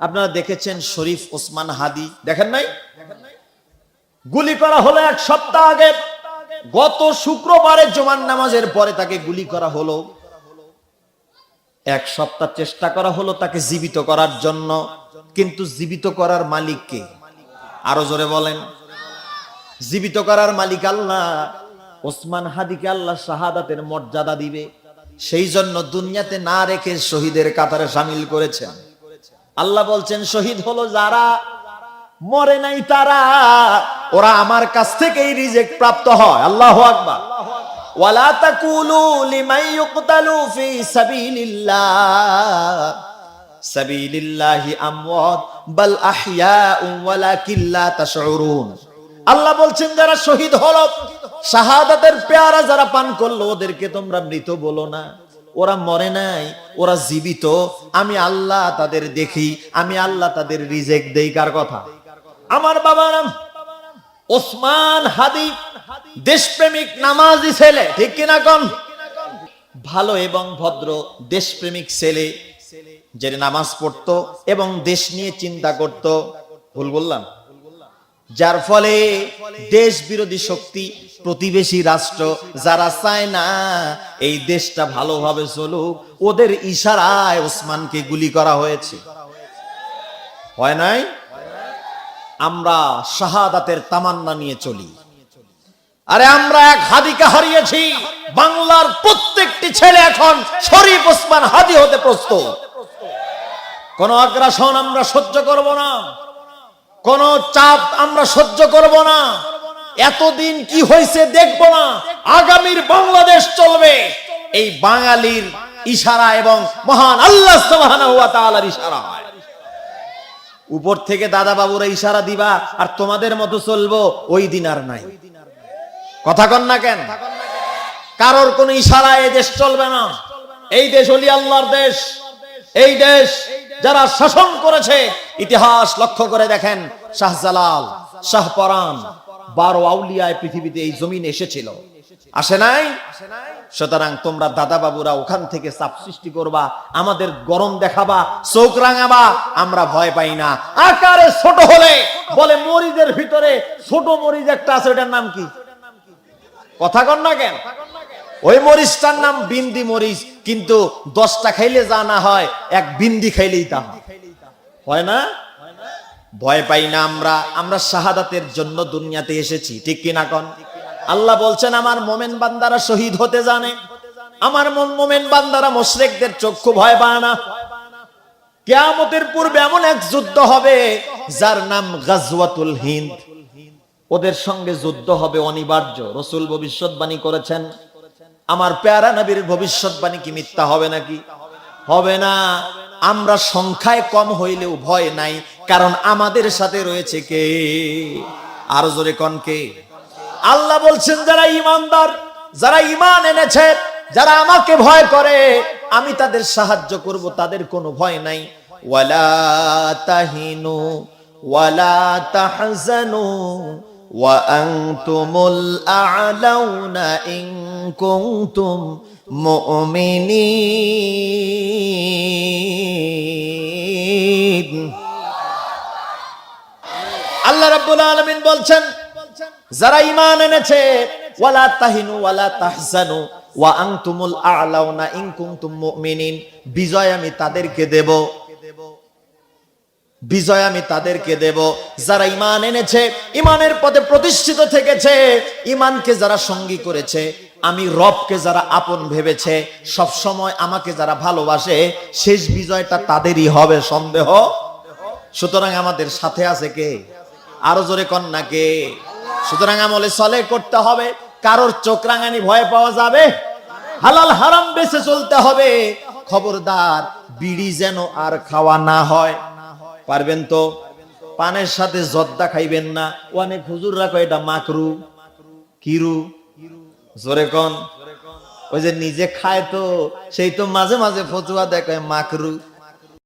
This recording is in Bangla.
আপনারা দেখেছেন শরীফ ওসমান হাদি, দেখেন নাই? গুলি করা হলো এক সপ্তাহ আগে, গত শুক্রবারে জমান নামাজের পরে তাকে গুলি করা হলো। এক সপ্তাহ চেষ্টা করা হলো তাকে জীবিত করার জন্য, কিন্তু জীবিত করার মালিক কে? আরও জোরে বলেন। জীবিত করার মালিক আল্লাহ, ওসমান হাদিকে আল্লাহ শাহাদাতের মর্যাদা দিবে। সেই জন্য দুনিয়াতে না রেখে শহীদের কাতারে সামিল করেছেন। আল্লাহ বলছেন, শহীদ হলো যারা, মরে নাই তারা। ওরা আমার কাছ থেকেই রিজেক্ট প্রাপ্ত হয়। আল্লাহ আকবার। ওয়ালা তাকুলু ফি সাবিলিল্লাহ। সাবিলিল্লাহি আমওয়াত, বাল আহইয়াউ ওয়ালাকিন লা তাশউরুন। আল্লাহ বলছেন, যারা শহীদ হলো, শাহাদাতের পেয়ারা যারা পান করল, ওদেরকে তোমরা মৃত বলো না। ওরা মরে নাই, ওরা জীবিত, আমি আল্লাহ তাদের দেখি, আমি আল্লাহ তাদের রিজেক্ট দেই, কার কথা? আমার বাবার ওসমান হাদি, দেশপ্রেমিক নামাজি ছেলে, ঠিক কিনা কন? ভালো এবং ভদ্র দেশপ্রেমিক ছেলে, যে নামাজ পড়তো এবং দেশ নিয়ে চিন্তা করত, ভুল বললাম? যার ফলে দেশ বিরোধী শক্তি, প্রতিবেশী রাষ্ট্র যারা চায় না, এই দেশটা ভালোভাবে চলুক, ওদের ইশারায় ওসমানকে গুলি করা হয়েছে। হয় নাই? আমরা শাহাদাতের তামান্না নিয়ে চলি। আরে আমরা এক হাদিকে হারিয়েছি। বাংলার প্রত্যেকটি ছেলে এখন শরীফ ওসমান হাদি হতে প্রস্তুত। কোন আগ্রাসন আমরা সহ্য করব না। কোন চাপ আমরা সহ্য করব না। এতদিন কি হয়েছে দেখব না। আগামীর বাংলাদেশ চলবে। এই বাঙালির ইশারা এবং মহান আল্লাহ তাআলার ইশারা উপর থেকে দাদা বাবুরা ইশারা দিবা, আর তোমাদের মতো চলবো, ওই দিন আর নাই। কথা কন না কেন? কারোর কোন ইশারা এই দেশ চলবে না। এই দেশ অলি আল্লাহর দেশ। এই দেশ যারা শাসন করেছে, ইতিহাস লক্ষ্য করে দেখেন, শাহজালাল শাহপরান বারো আউলিয়ায় পৃথিবীতে এই জমিন এসেছিল। আসে নাই? সুতরাং তোমরা দাদা বাবুরা ওখান থেকে চাপ সৃষ্টি করবা, আমাদের গরম দেখাবা, চোখ রাঙাবা, আমরা ভয় পাই না। আকারে ছোট হলে বলে মরিজের ভিতরে ছোট মরিচ একটা আছে, ওটার নাম কি? কথা কন না কেন? ওই মরিচটার নাম বিন্দি মরিচ, কিন্তু দশটা খাইলে যা না হয়, এক বিন্দি খাইলেই তা হয়। না? ভয় পাই না আমরা। আমরা শাহাদাতের জন্য দুনিয়াতে এসেছি, ঠিক কিনা কন? আল্লাহ বলছেন, আমার মোমেন বান্দারা শহীদ হতে জানে। আমার মন মোমেন বান্দারা মোশরেকদের চক্ষু ভয় পায় না। কেয়ামতের পূর্বে এমন এক যুদ্ধ হবে, যার নাম গাজওয়াতুল হিন্দ। ওদের সঙ্গে যুদ্ধ হবে অনিবার্য। রসুল ভবিষ্যৎবাণী করেছেন আমার প্যারা নবীর ভবিষ্যৎবাণী কি মিথ্যা হবে নাকি? হবে না। আমরা সংখ্যায় কম হইলেও ভয় নাই, কারণ আমাদের সাথে রয়েছে কে? আর জোরে কন কে? আল্লাহ বলছেন, যারা ইমানদার, যারা ইমান এনেছে, যারা আমাকে ভয় করে, আমি তাদের সাহায্য করব, তাদের কোনো ভয় নাই। ওয়ালা তাহিনু, ওয়ালা তাহজানু, ওয়া আনতুমুল আ'লাউনা ইন কুনতুম মুমিনিন। আল্লাহ রাব্বুল আলামিন বলছেন, যারা ঈমান এনেছে, ওয়ালা তাহিনু ওয়ালা তাহজানু, ওয়া আনতুমুল আ'লাউনা ইন কুনতুম মুমিনিন, বিজয় আমি তাদেরকে দেব। বিজয় আমি তাদেরকে দেব। যারা ইমান এনেছে ইমানের পথে প্রতিষ্ঠিত থেকেছে ইমানকে যারা সঙ্গী করেছে আমি রবকে যারা আপন ভেবেছে সব সময় আমাকে যারা ভালোবাসে, শেষ বিজয়টা তাদেরই হবে, সন্দেহ? সুতরাং আমাদের সাথে আছে কে? আরও জোরে কন্যা কে? সুতরাং আমলে সলে করতে হবে, কারোর চোখ রাঙানি ভয় পাওয়া যাবে? হালাল হারাম বেছে চলতে হবে, খবরদার বিড়ি যেন আর খাওয়া না হয়। পারবেন তো? পানের সাথে জর্দা খাইবেন না। অনেক হুজুররা কয়, এটা মাকরু, কিরু? জোরে কন। ওই যে নিজে খায় তো সেই তো মাঝে মাঝে ফতুয়া দেখায় মাকরু